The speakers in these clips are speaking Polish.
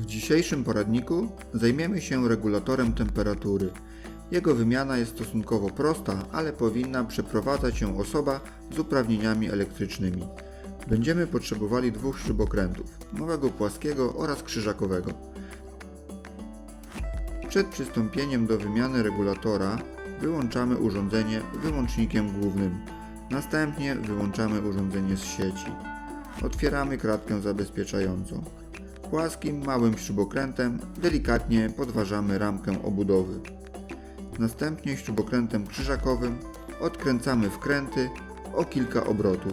W dzisiejszym poradniku zajmiemy się regulatorem temperatury. Jego wymiana jest stosunkowo prosta, ale powinna przeprowadzać się osoba z uprawnieniami elektrycznymi. Będziemy potrzebowali dwóch śrubokrętów, małego płaskiego oraz krzyżakowego. Przed przystąpieniem do wymiany regulatora wyłączamy urządzenie wyłącznikiem głównym. Następnie wyłączamy urządzenie z sieci. Otwieramy kratkę zabezpieczającą. Płaskim, małym śrubokrętem delikatnie podważamy ramkę obudowy. Następnie śrubokrętem krzyżakowym odkręcamy wkręty o kilka obrotów.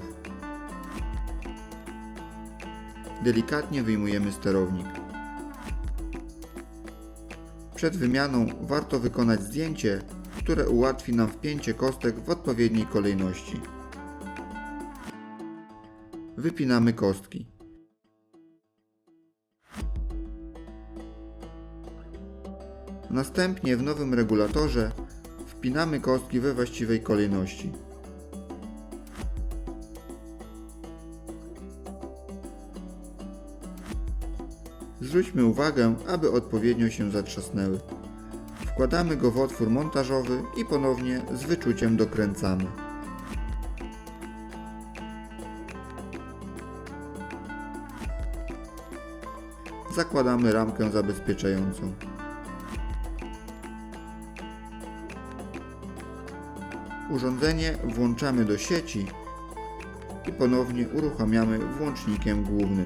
Delikatnie wyjmujemy sterownik. Przed wymianą warto wykonać zdjęcie, które ułatwi nam wpięcie kostek w odpowiedniej kolejności. Wypinamy kostki. Następnie w nowym regulatorze wpinamy kostki we właściwej kolejności. Zwróćmy uwagę, aby odpowiednio się zatrzasnęły. Wkładamy go w otwór montażowy i ponownie z wyczuciem dokręcamy. Zakładamy ramkę zabezpieczającą. Urządzenie włączamy do sieci i ponownie uruchamiamy włącznikiem głównym.